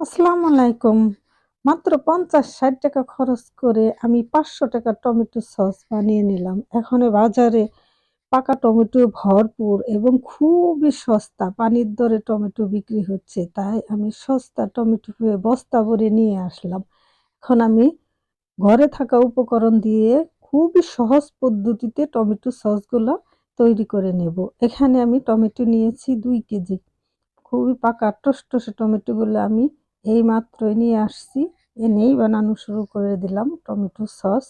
আসসালামু আলাইকুম। মাত্র পঞ্চাশ ষাট টাকা খরচ করে আমি পাঁচশো টাকা টমেটো সস বানিয়ে নিলাম। এখন বাজারে পাকা টমেটো ভরপুর এবং খুবই সস্তা। পানির দরে টমেটো বিক্রি হচ্ছে, তাই আমি সস্তা টমেটো বস্তা ভরে নিয়ে আসলাম। এখন আমি ঘরে থাকা উপকরণ দিয়ে খুবই সহজ পদ্ধতিতে টমেটো সসগুলো তৈরি করে নেব। এখানে আমি টমেটো নিয়েছি দুই কেজি। খুবই পাকা টসটসে টমেটোগুলো আমি এই মাত্রই নিয়ে আসছি। এনেই বানানো শুরু করে দিলাম টমেটো সস।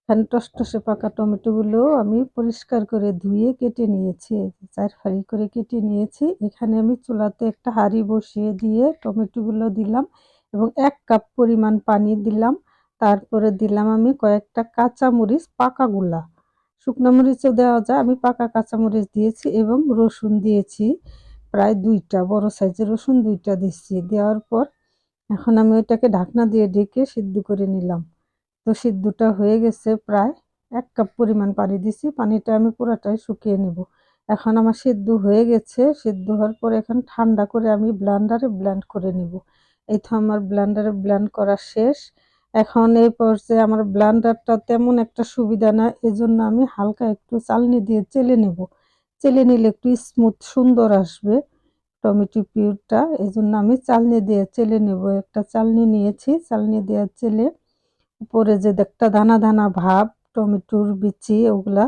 এখানে টসটসে পাকা টমেটোগুলো আমি পরিষ্কার করে ধুয়ে কেটে নিয়েছি। চার ফাড়ি করে কেটে নিয়েছি। এখানে আমি চুলাতে একটা হাঁড়ি বসিয়ে দিয়ে টমেটোগুলো দিলাম এবং এক কাপ পরিমাণ পানি দিলাম। তারপরে দিলাম আমি কয়েকটা কাঁচামরিচ পাকাগুলা শুকনো মরিচও দেওয়া যায়। আমি পাকা কাঁচামরিচ দিয়েছি এবং রসুন দিয়েছি। প্রায় দুইটা, বড় সাইজের রসুন দুইটা দিচ্ছি। দেওয়ার পর এখন আমি ওইটাকে ঢাকনা দিয়ে ঢেকে সিদ্ধ করে নিলাম। তো সিদ্ধটা হয়ে গেছে প্রায় এক কাপ পরিমাণ পানি দিছি, পানিটা আমি পুরাটাই শুকিয়ে নেব। এখন আমার সিদ্ধ হয়ে গেছে, সিদ্ধ হওয়ার পর এখন ঠান্ডা করে আমি ব্লান্ডারে ব্ল্যান্ড করে নেব। এই তো আমার ব্লান্ডারে ব্ল্যান্ড করা শেষ। এখন এই পর্যায়ে আমার ব্লান্ডারটা তেমন একটা সুবিধা না, এজন্য আমি হালকা একটু চালনি দিয়ে চেলে নেব। চেলে নিলে একটু স্মুথ সুন্দর আসবে। টমেটো পিউরটা এই জন্য আমি চালনি দিয়ে চেলে নেব। একটা চালনি নিয়েছি, চালনি দিয়ে চেলে উপরে যে একটা দানা দানা ভাব, টমেটোর বিচি, ওগুলা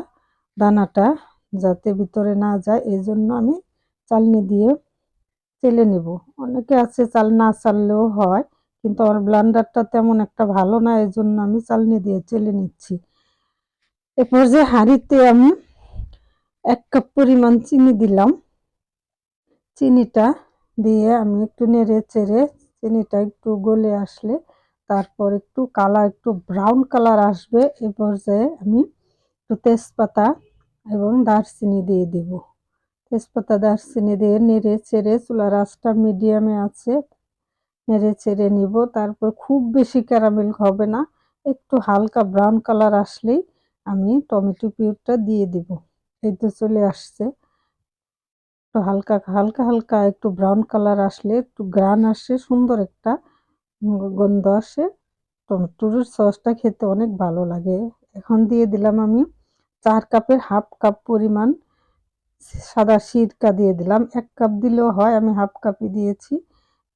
দানাটা যাতে ভিতরে না যায় এই জন্য আমি চালনি দিয়ে চেলে নেব। অনেকে আছে চাল না চাললেও হয়, কিন্তু আমার ব্লান্ডারটা তেমন একটা ভালো না এই জন্য আমি চালনি দিয়ে চেলে নিচ্ছি। এরপর যে হাঁড়িতে আমি এক কাপ পরিমাণ চিনি দিলাম। চিনিটা দিয়ে আমি একটু নেড়ে চেড়ে চিনিটা একটু গলে আসলে তারপর একটু কালার, একটু ব্রাউন কালার আসবে এ পর্যায়ে আমি একটু তেজপাতা এবং দারচিনি দিয়ে দিব। তেজপাতা, দারচিনি দিয়ে নেড়ে চেড়ে চুলার আঁচটা মিডিয়ামে আছে, নেড়ে চেড়ে নিব। তারপর খুব বেশি ক্যারামেল হবে না, একটু হালকা ব্রাউন কালার আসলেই আমি টমেটো পিউরটা দিয়ে দিব। এই তো চলে আসছে। একটু হালকা হালকা হালকা একটু ব্রাউন কালার আসলে, একটু গ্রান আসে, সুন্দর একটা গন্ধ আসে। টমেটোর সসটা খেতে অনেক ভালো লাগে। এখন দিয়ে দিলাম আমি চার কাপের হাফ কাপ পরিমাণ সাদা সিরকা দিয়ে দিলাম। এক কাপ দিলেও হয়, আমি হাফ কাপই দিয়েছি।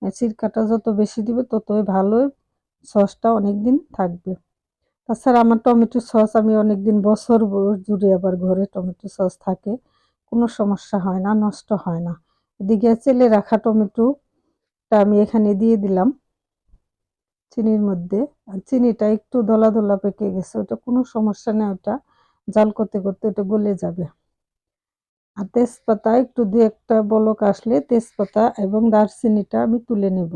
সিরকাটা যত বেশি দিবে, ততই ভালো সসটা অনেক দিন থাকবে। তাছাড়া আমার টমেটো সস আমি অনেক দিন বছর জুড়ে আবার ঘরে টমেটো সস থাকে। কোনো সমস্যা হয় না, নষ্ট হয় না। এদিকে চেলে রাখা টমেটোটা আমি এখানে দিয়ে দিলাম চিনির মধ্যে। আর চিনিটা একটু দলা দলা পেকে গেছে, ওটা কোনো সমস্যা নেই, ওটা জাল করতে করতে ওটা গলে যাবে। আর তেজপাতা একটু দু একটা বলক আসলে তেজপাতা এবং দারচিনিটা আমি তুলে নেব।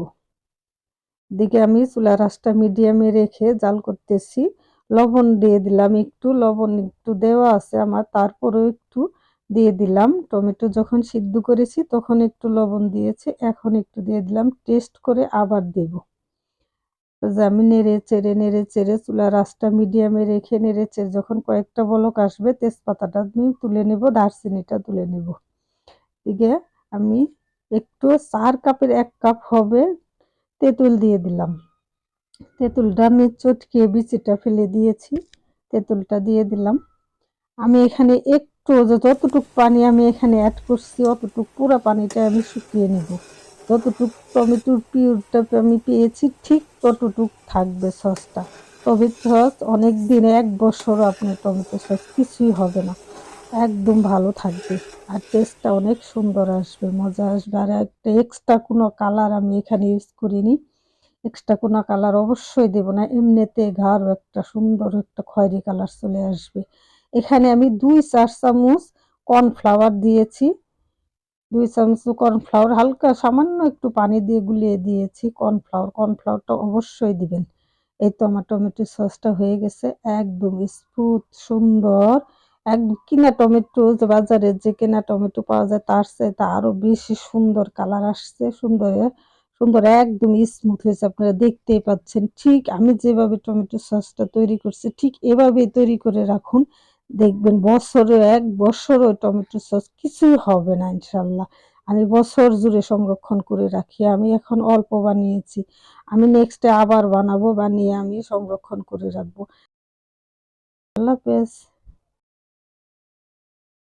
দিকে আমি চুলা রাসটা মিডিয়ামে রেখে জাল করতেছি। লবণ দিয়ে দিলাম, একটু লবণ একটু দেওয়া আছে আমার, তারপরেও একটু দিয়ে দিলাম। টমেটো যখন সিদ্ধ করেছি তখন একটু লবণ দিয়েছি, এখন একটু দিয়ে দিলাম। টেস্ট করে আবার দেব। যে আমি নেড়ে চেড়ে নেড়ে চেড়ে চুলা রাসটা মিডিয়ামে রেখে, নেড়ে চেড়ে যখন কয়েকটা বলক আসবে তেজপাতাটা আমি তুলে নেব, দারচিনিটা তুলে নেব। দিকে আমি একটু চার কাপের এক কাপ হবে তেঁতুল দিয়ে দিলাম। তেঁতুলটা আমি চটকে বিচিটা ফেলে দিয়েছি। তেঁতুলটা দিয়ে দিলাম। আমি এখানে একটু যতটুক পানি আমি এখানে অ্যাড করছি, অতটুক পুরো পানিটা আমি শুকিয়ে নেব। যতটুক টমেটোর পিউরটা আমি পেয়েছি, ঠিক ততটুক থাকবে সসটা। তবে সস অনেক দিন এক বছর আপনার টমেটো সস কিছুই হবে না। একদম ভালো থাকবে। আর টেস্টটা অনেক সুন্দর আসবে, মজা আসবে। আর একটা এক্সট্রা কোনো কালার আমি এখানে ইউজ করিনি। এক্সট্রা কোনো কালার অবশ্যই দেব না। এমনিতে ঘাড় একটা সুন্দর একটা খয়েরি কালার চলে আসবে। এখানে আমি দুই চার চামচ কর্নফ্লাওয়ার দিয়েছি। দুই চামচ কর্নফ্লাওয়ার, হালকা সামান্য একটু পানি দিয়ে গুলিয়ে দিয়েছি কর্নফ্লাওয়ার। কর্নফ্লাওয়ারটা অবশ্যই দিবেন। এই তো আমার টমেটো সসটা হয়ে গেছে, একদম স্মুথ, সুন্দর। এক কিনা টমেটো যে বাজারে যে কেনা টমেটো পাওয়া যায় তার চাইতে আরও বেশি সুন্দর কালার আসছে, সুন্দর সুন্দর, একদম স্মুথ হয়েছে। আপনারা দেখতেই পাচ্ছেন, ঠিক আমি যেভাবে টমেটো সসটা তৈরি করছি, ঠিক এভাবেই তৈরি করে রাখুন। দেখবেন বছরে এক বছরও টমেটো সস কিছুই হবে না, ইনশাল্লাহ। আমি বছর জুড়ে সংরক্ষণ করে রাখি, আমি এখন অল্প বানিয়েছি। আমি নেক্সটে আবার বানাবো, বানিয়ে আমি সংরক্ষণ করে রাখব। আল্লাহ হাফেজ।